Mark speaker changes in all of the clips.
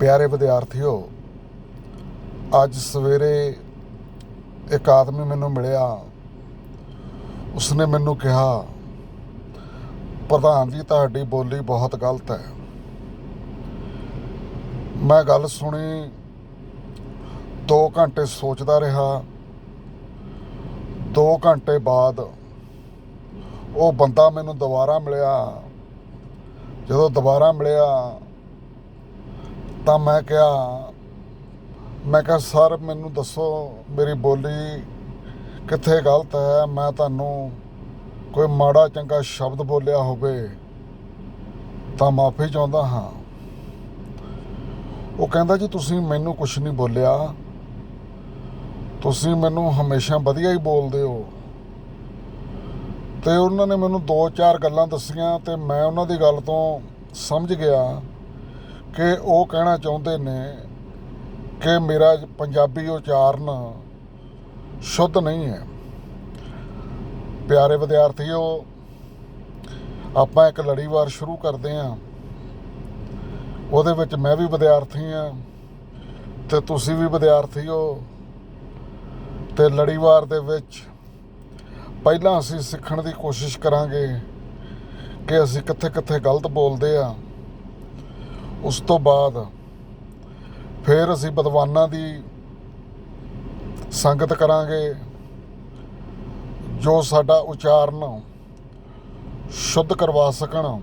Speaker 1: ਪਿਆਰੇ ਵਿਦਿਆਰਥੀਓ, ਅੱਜ ਸਵੇਰੇ ਇੱਕ ਆਦਮੀ ਮੈਨੂੰ ਮਿਲਿਆ। ਉਸਨੇ ਮੈਨੂੰ ਕਿਹਾ, ਪ੍ਰਧਾਨ ਜੀ, ਤੁਹਾਡੀ ਬੋਲੀ ਬਹੁਤ ਗਲਤ ਹੈ। ਮੈਂ ਗੱਲ ਸੁਣੀ 2 ਘੰਟੇ ਸੋਚਦਾ ਰਿਹਾ। 2 ਘੰਟੇ ਬਾਅਦ ਉਹ ਬੰਦਾ ਮੈਨੂੰ ਦੁਬਾਰਾ ਮਿਲਿਆ। ਜਦੋਂ ਦੁਬਾਰਾ ਮਿਲਿਆ ਤਾਂ ਮੈਂ ਕਿਹਾ ਮੈਂ ਕਿਹਾ, ਸਰ, ਮੈਨੂੰ ਦੱਸੋ, ਮੇਰੀ ਬੋਲੀ ਕਿੱਥੇ ਗਲਤ ਹੈ? ਮੈਂ ਤੁਹਾਨੂੰ ਕੋਈ ਮਾੜਾ ਚੰਗਾ ਸ਼ਬਦ ਬੋਲਿਆ ਹੋਵੇ ਤਾਂ ਮਾਫੀ ਚਾਹੁੰਦਾ ਹਾਂ। ਉਹ ਕਹਿੰਦਾ, ਜੀ, ਤੁਸੀਂ ਮੈਨੂੰ ਕੁਝ ਨਹੀਂ ਬੋਲਿਆ। ਤੁਸੀਂ ਮੈਨੂੰ ਹਮੇਸ਼ਾ ਵਧੀਆ ਹੀ ਬੋਲਦੇ ਹੋ। ਤੇ ਉਹਨਾਂ ਨੇ ਮੈਨੂੰ ਦੋ ਚਾਰ ਗੱਲਾਂ ਦੱਸੀਆਂ ਤੇ ਮੈਂ ਉਹਨਾਂ ਦੀ ਗੱਲ ਤੋਂ ਸਮਝ ਗਿਆ ਕਿ ਉਹ ਕਹਿਣਾ ਚਾਹੁੰਦੇ ਨੇ ਕਿ ਮੇਰਾ ਪੰਜਾਬੀ ਉਚਾਰਨ ਸ਼ੁੱਧ ਨਹੀਂ ਹੈ। ਪਿਆਰੇ ਵਿਦਿਆਰਥੀਓ, ਆਪਾਂ ਇੱਕ ਲੜੀਵਾਰ ਸ਼ੁਰੂ ਕਰਦੇ ਹਾਂ। ਉਹਦੇ ਵਿੱਚ ਮੈਂ ਵੀ ਵਿਦਿਆਰਥੀ ਹਾਂ ਤੇ ਤੁਸੀਂ ਵੀ ਵਿਦਿਆਰਥੀ ਹੋ। ਤੇ ਲੜੀਵਾਰ ਦੇ ਵਿੱਚ ਪਹਿਲਾਂ ਅਸੀਂ ਸਿੱਖਣ ਦੀ ਕੋਸ਼ਿਸ਼ ਕਰਾਂਗੇ ਕਿ ਅਸੀਂ ਕਿੱਥੇ ਕਿੱਥੇ ਗਲਤ ਬੋਲਦੇ ਆ ਉਸ ਤੋਂ ਬਾਅਦ ਫਿਰ ਅਸੀਂ ਵਿਦਵਾਨਾਂ ਦੀ ਸੰਗਤ ਕਰਾਂਗੇ, ਜੋ ਸਾਡਾ ਉਚਾਰਨ ਸ਼ੁੱਧ ਕਰਵਾ ਸਕਣ।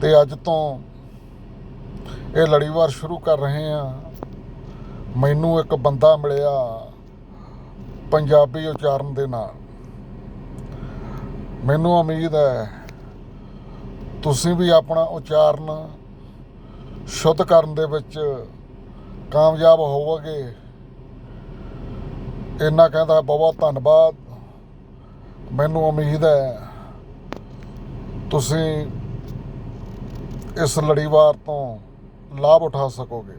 Speaker 1: ਤੇ ਅੱਜ ਤੋਂ ਇਹ ਲੜੀਵਾਰ ਸ਼ੁਰੂ ਕਰ ਰਹੇ ਆ ਮੈਨੂੰ ਇੱਕ ਬੰਦਾ ਮਿਲਿਆ ਪੰਜਾਬੀ ਉਚਾਰਨ ਦੇ ਨਾਲ। ਮੈਨੂੰ ਉਮੀਦ ਹੈ ਤੁਸੀਂ ਵੀ ਆਪਣਾ ਉਚਾਰਨ ਸ਼ੁੱਧ ਕਰਨ ਦੇ ਵਿੱਚ ਕਾਮਯਾਬ ਹੋਵੋਗੇ। ਇੰਨਾ ਕਹਿੰਦਾ ਬਹੁਤ ਬਹੁਤ ਧੰਨਵਾਦ। ਮੈਨੂੰ ਉਮੀਦ ਹੈ ਤੁਸੀਂ ਇਸ ਲੜੀਵਾਰ ਤੋਂ ਲਾਭ ਉਠਾ ਸਕੋਗੇ।